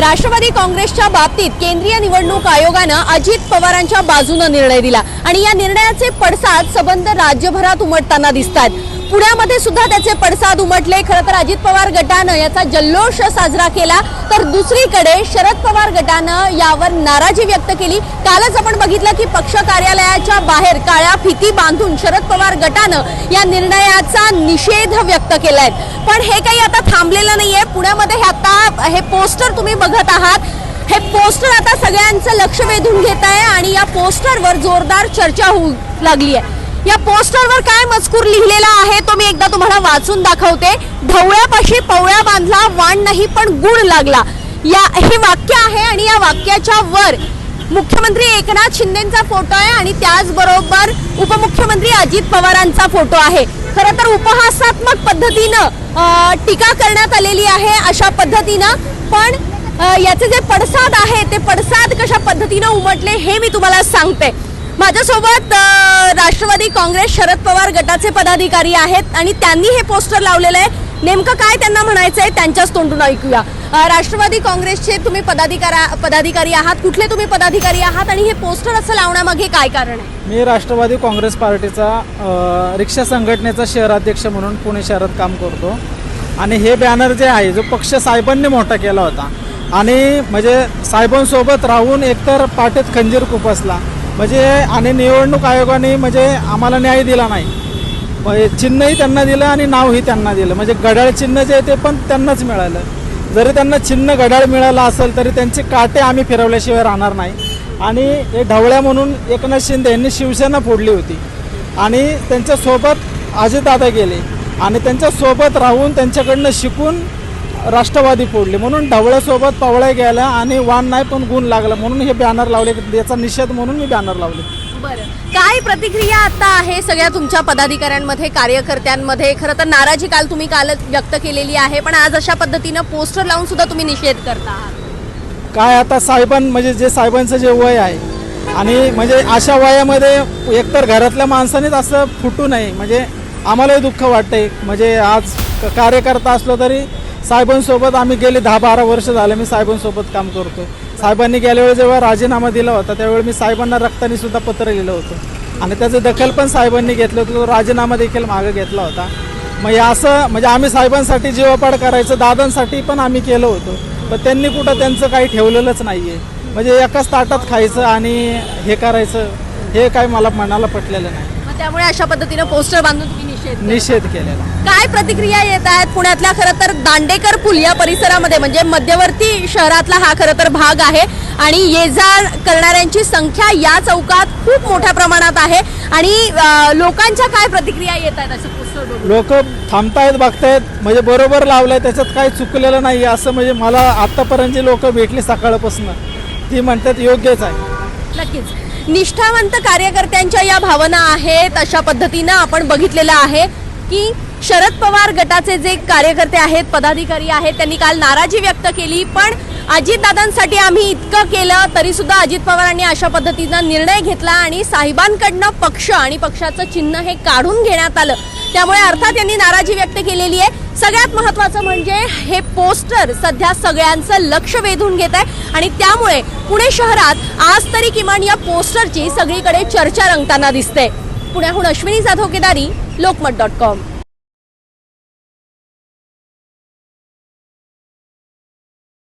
राष्ट्रवादी काँग्रेसच्या बाबतीत केंद्रीय निवडणूक आयोगानं अजित पवारांच्या बाजूनं निर्णय दिला. आणि या निर्णयाचे पडसाद सबंध राज्यभरात उमटताना दिसतात पुण्यामध्ये सुद्धा त्याचे पडसाद उमटले. खरं तर अजित पवार गटानं याचा जल्लोष साजरा केला. तर दुसरीकडे शरद पवार गटानं यावर नाराजी व्यक्त केली. कालच आपण बघितलं की पक्ष कार्यालयाच्या बाहेर काळ्या फिती बांधून शरद पवार गटानं या निर्णयाचा निषेध व्यक्त केलाय. पण हे काही आता थांबलेलं नाहीये. पुण्यामध्ये हे आता हे पोस्टर तुम्ही बघत आहात. हे पोस्टर आता सगळ्यांचं लक्ष वेधून घेत आहे आणि या पोस्टरवर जोरदार चर्चा होऊ लागली आहे या पोस्टरवर काय मजकूर लिहिलेला आहे तो मी एकदा तुम्हाला वाचून दाखवते. ढवळ्यापाशी पवळ्या बांधला वाण नाही पण गुण लागला. या हे वाक्य आहे आणि या वाक्याच्या वर मुख्यमंत्री एकनाथ शिंदेचा फोटो आहे आणि त्याचबरोबर उपमुख्यमंत्री अजित पवारांचा फोटो आहे. खरं तर उपहासात्मक पद्धतीनं टीका करण्यात आलेली आहे अशा पद्धतीनं. पण याचे जे पडसाद आहे ते पडसाद कशा पद्धतीनं उमटले हे मी तुम्हाला सांगते. माझ्यासोबत राष्ट्रवादी काँग्रेस शरद पवार गटाचे पदाधिकारी आहेत आणि त्यांनी हे पोस्टर लावलेलं आहे. नेमकं काय त्यांना म्हणायचं आहे त्यांच्याच तोंडून ऐकूया. राष्ट्रवादी काँग्रेसचे तुम्ही पदाधिकारा पदाधिकारी आहात. कुठले तुम्ही पदाधिकारी आहात आणि हे पोस्टर असं लावण्यामागे काय कारण आहे? मी राष्ट्रवादी काँग्रेस पार्टीचा रिक्षा संघटनेचा शहराध्यक्ष म्हणून पुणे शहरात काम करतो. आणि हे बॅनर जे आहे जो पक्ष साहेबांनी मोठा केला होता. आणि म्हणजे साहेबांसोबत राहून एकतर पाठीत खंजीर खुपसला म्हणजे आणि निवडणूक आयोगाने म्हणजे आम्हाला न्याय दिला नाही. म्हणजे चिन्हही त्यांना दिलं आणि नावही त्यांना दिलं. म्हणजे घड्याळ चिन्ह जे आहे ते पण त्यांनाच मिळालं. जरी त्यांना चिन्ह घड्याळ मिळालं असेल तरी त्यांचे काटे आम्ही फिरवल्याशिवाय राहणार नाही. आणि हे ढवळ्या म्हणून एकनाथ शिंदे यांनी शिवसेना फोडली होती. आणि त्यांच्यासोबत अजितदादा गेले. आणि त्यांच्यासोबत राहून त्यांच्याकडनं शिकून राष्ट्रवादी फोडली. म्हणून ढवळ्यासोबत पवळ्या गेल्या आणि वाण नाही पण गुण लागला. म्हणून हे बॅनर लावले. याचा निषेध म्हणून मी बॅनर लावले. बरं. काय प्रतिक्रिया आता आहे सगळ्या तुमच्या पदाधिकाऱ्यांमध्ये कार्यकर्त्यांमध्ये? खरं तर नाराजी काल तुम्ही काल व्यक्त केलेली आहे पण आज अशा पद्धतीनं पोस्टर लावून सुद्धा तुम्ही निषेध करता आहात. काय आता साहेबां म्हणजे जे साहेबांचं जे वय आहे आणि म्हणजे अशा वयामध्ये एकतर घरातल्या माणसानेच असं फुटू नये. म्हणजे आम्हालाही दुःख वाटतंय. म्हणजे आज कार्यकर्ता असलो तरी साहेबांसोबत आम्ही गेले दहा बारा वर्ष झाले मी साहेबांसोबत काम करतो. साहेबांनी गेल्या वेळी जेव्हा राजीनामा दिला होता त्यावेळी मी साहेबांना रक्तानी सुद्धा पत्र लिहिलं होतं. आणि त्याचं दखल पण साहेबांनी घेतलं होतं तो राजीनामा देखील मागं घेतला होता. मग असं म्हणजे आम्ही साहेबांसाठी जीवापाड करायचं दादांसाठी पण आम्ही केलं होतं. पण त्यांनी कुठं त्यांचं काही ठेवलेलंच नाही आहे म्हणजे एकाच ताटात खायचं आणि हे करायचं हे काय मला मनाला पटलेलं नाही. त्यामुळे अशा पद्धतीनं पोस्टर बांधून तुम्ही निषेध. निषेध केलेला. काय प्रतिक्रिया येत आहेत पुण्यातल्या? खरं तर दांडेकर पूल या परिसरामध्ये म्हणजे मध्यवर्ती शहरातला हा खरं तर भाग आहे. आणि ये जा करणाऱ्यांची संख्या या चौकात खूप मोठ्या प्रमाणात आहे. आणि अं, लोकांच्या काय प्रतिक्रिया येत आहेत असे पोस्टर बघून? लोक थांबतायत बघतायत म्हणजे बरोबर लावलंय त्याच्यात काही चुकलेलं नाही असं म्हणजे मला आतापर्यंत जी लोक भेटली सकाळपासून ती म्हणतात योग्यच आहे. नक्कीच. निष्ठावंत कार्यकर्त्यांच्या या भावना आहेत अशा पद्धतीनं आपण बघितलेलं आहे की शरद पवार गटाचे जे कार्यकर्ते आहेत पदाधिकारी आहेत त्यांनी काल नाराजी व्यक्त केली पण अजितदादांसाठी आम्ही इतकं केलं तरी सुद्धा अजित पवारांनी अशा पद्धतीनं निर्णय घेतला आणि साहेबांकडनं पक्ष आणि पक्षाचं चिन्ह हे काढून घेण्यात आलं. त्यामुळे अर्थात यांनी नाराजी व्यक्त केलेली आहे. सगळ्यात महत्वाचं म्हणजे हे पोस्टर सध्या सगळ्यांचं लक्ष वेधून घेत आहे. आणि त्यामुळे पुणे शहरात आज तरी किमान या पोस्टरची सगळीकडे चर्चा रंगताना दिसते. पुण्याहून अश्विनी जाधव केदारी लोकमत डॉट कॉम.